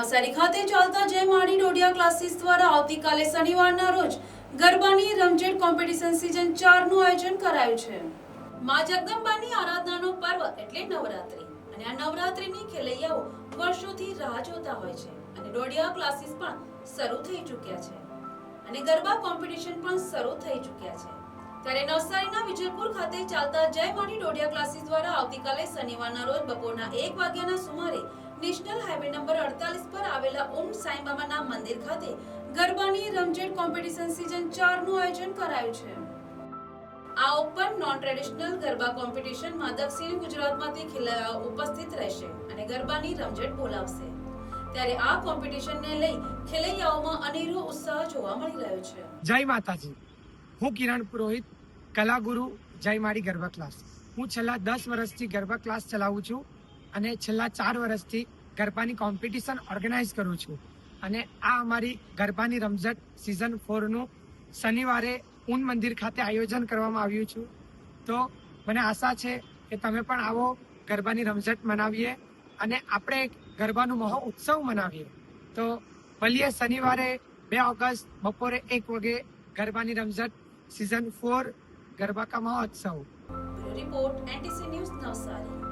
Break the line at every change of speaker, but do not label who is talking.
નવસારી ખાતે ચાલતા જય માણી ડોડિયા ક્લાસીસ દ્વારા આવતીકાલે શનિવારના રોજ ગરબાની રમઝટ કોમ્પિટિશન સિઝન ચારનું આયોજન કરાયું છે. મા જગદંબાની આરાધનાનો પર્વ એટલે નવરાત્રી. અને આ નવરાત્રીની ખેલૈયાઓ વર્ષોથી રાહ જોતા હોય છે અને ડોડિયા ક્લાસીસ પણ શરૂ થઈ ચૂક્યા છે. અને ગરબા કોમ્પિટિશન પણ શરૂ થઈ ચૂક્યા છે. ત્યારે નવસારીના વિજયપુર ખાતે ચાલતા જય માણી ડોડિયા ક્લાસીસ દ્વારા આવતીકાલે શનિવારના રોજ બપોરના એક વાગ્યાના સુમારે નેશનલ હાઈવે નંબર અડતાલીસ પર આવેલા ઓમ સાંઈબાબાના મંદિર ખાતે ગરબાની રમઝટ કોમ્પિટિશન સિઝન ચારનું આયોજન કરાયું છે. આ ઓપન નોન ટ્રેડિશનલ ગરબા કોમ્પિટિશનમાં દક્ષિણ ગુજરાતમાંથી ખેલૈયાઓ ઉપસ્થિત રહેશે અને ગરબાની રમઝટ બોલાવશે. ત્યારે આ કોમ્પિટિશનને લઈ ખેલૈયાઓમાં અનેરો ઉત્સાહ જોવા મળી રહ્યો છે.
જય માતાજી. હું કિરણ પુરોહિત, કલાગુરુ, જય મારી ગરબા ક્લાસ. હું છેલ્લા દસ વર્ષથી ગરબા ક્લાસ ચલાવું છું. અને છેલ્લા ચાર વર્ષથી ગરબાની કોમ્પિટિશન ઓર્ગેનાઇઝ કરું છું. અને આ અમારી ગરબાની રમઝટ સિઝન ફોરનું શનિવારે ઊન મંદિર ખાતે આયોજન કરવામાં આવ્યું છું. તો મને આશા છે કે તમે પણ આવો ગરબાની રમઝટ મનાવીએ અને આપણે ગરબાનું મહો ઉત્સવ મનાવીએ. તો ભલીએ શનિવારે બે ઓગસ્ટ બપોરે એક વાગે ગરબાની રમઝટ સિઝન ફોર ગરબા કા મહોત્સવ.
Report NTC news Navsari.